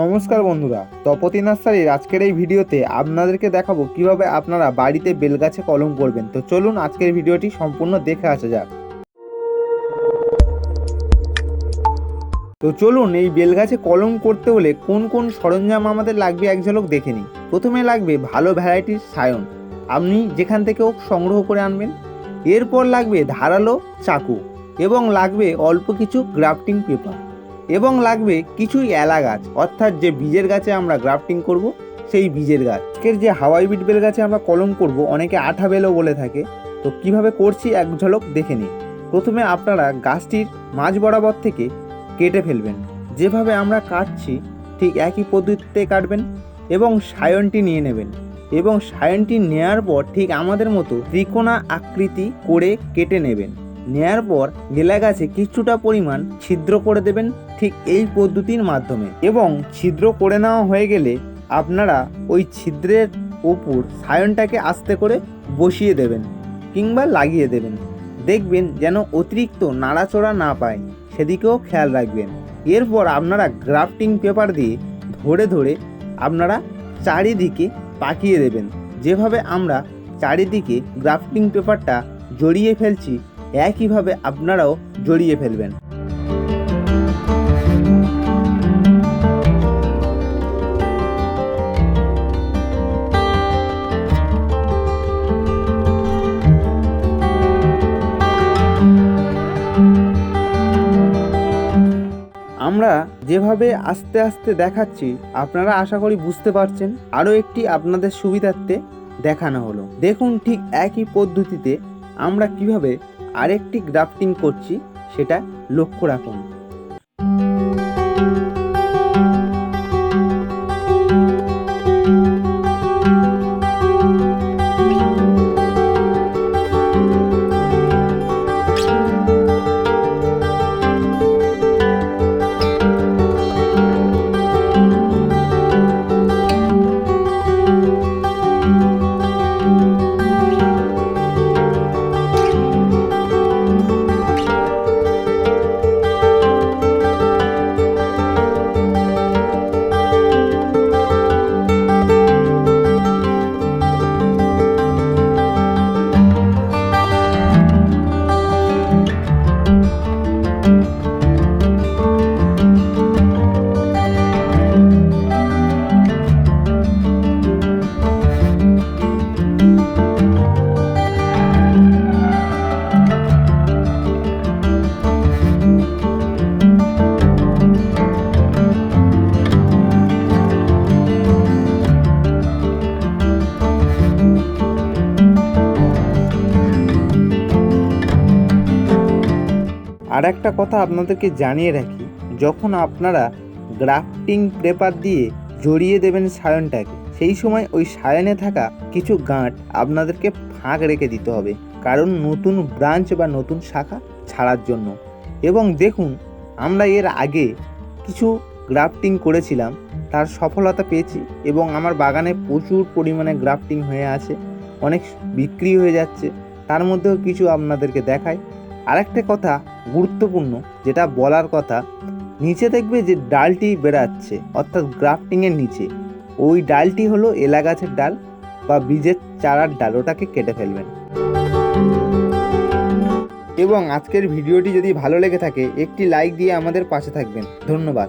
নমস্কার বন্ধুরা, তপতি নার্সারির আজকের এই ভিডিওতে আপনাদেরকে দেখাবো কীভাবে আপনারা বাড়িতে বেলগাছে কলম করবেন। তো চলুন আজকের ভিডিওটি সম্পূর্ণ দেখে আসা যাক। তো চলুন এই বেলগাছে কলম করতে হলে কোন কোন সরঞ্জাম আমাদের লাগবে এক ঝলক দেখে নিই। প্রথমে লাগবে ভালো ভ্যারাইটির সায়ন। আপনি যেখান থেকে হোক সংগ্রহ করে আনবেন। এরপর লাগবে ধারালো চাকু এবং লাগবে অল্প কিছু গ্রাফটিং পেপার। এবং লাগবে কিছুই এলা গাছ। অর্থাৎ যে বীজের গাছে আমরা গ্রাফটিং করব, সেই বীজের গাছ। আজকের যে হাওয়াই বিট বেল গাছে আমরা কলম করব, অনেকে আঠা বেলও বলে থাকে। তো কীভাবে করছি এক ঝলক দেখে নিন প্রথমে আপনারা গাছটির মাঝ বরাবর থেকে কেটে ফেলবেন। যেভাবে আমরা কাটছি, ঠিক একই পদ্ধতিতে কাটবেন এবং সায়নটি নিয়ে নেবেন। এবং সায়নটি নেয়ার পর ঠিক আমাদের মতো ত্রিকোণা আকৃতি করে কেটে নেবেন। নেয়ার পর লেলা গাছে কিছুটা পরিমাণ ছিদ্র করে দেবেন ঠিক এই পদ্ধতির মাধ্যমে। এবং ছিদ্র করে নেওয়া হয়ে গেলে আপনারা ওই ছিদ্রের উপর সায়নটাকে আস্তে করে বসিয়ে দেবেন কিংবা লাগিয়ে দেবেন। দেখবেন যেন অতিরিক্ত নাড়াচড়া না পায়, সেদিকেও খেয়াল রাখবেন। এরপর আপনারা গ্রাফটিং পেপার দিয়ে ধরে ধরে আপনারা চারিদিকে পাকিয়ে দেবেন। যেভাবে আমরা চারিদিকে গ্রাফটিং পেপারটা জড়িয়ে ফেলছি একইভাবে আপনারাও জড়িয়ে ফেলবেন। আমরা যেভাবে আস্তে আস্তে দেখাচ্ছি, আপনারা আশা করি বুঝতে পারছেন। আরও একটি আপনাদের সুবিধার্থে দেখানো হলো। দেখুন ঠিক একই পদ্ধতিতে আমরা কীভাবে আরেকটি গ্রাফটিং করছি সেটা লক্ষ্য রাখুন। আর একটা কথা আপনাদেরকে জানিয়ে রাখি, যখন আপনারা গ্রাফটিং পেপার দিয়ে জড়িয়ে দেবেন সায়নটাকে, সেই সময় ওই সায়নে থাকা কিছু গাঁট আপনাদেরকে ফাঁক রেখে দিতে হবে, কারণ নতুন ব্রাঞ্চ বা নতুন শাখা ছাড়ার জন্য। এবং দেখুন, আমরা এর আগে কিছু গ্রাফটিং করেছিলাম, তার সফলতা পেয়েছি এবং আমার বাগানে প্রচুর পরিমাণে গ্রাফটিং হয়ে আছে, অনেক বিক্রি হয়ে যাচ্ছে, তার মধ্যেও কিছু আপনাদেরকে দেখায় আরেকটা কথা গুরুত্বপূর্ণ যেটা বলার কথা, নিচে দেখবে যে ডালটি বেরাচ্ছে অর্থাৎ গ্রাফটিংয়ের নিচে। ওই ডালটি হলো এলা গাছের ডাল বা বীজের চারার ডাল, ওটাকে কেটে ফেলবেন। এবং আজকের ভিডিওটি যদি ভালো লেগে থাকে, একটি লাইক দিয়ে আমাদের পাশে থাকবেন। ধন্যবাদ।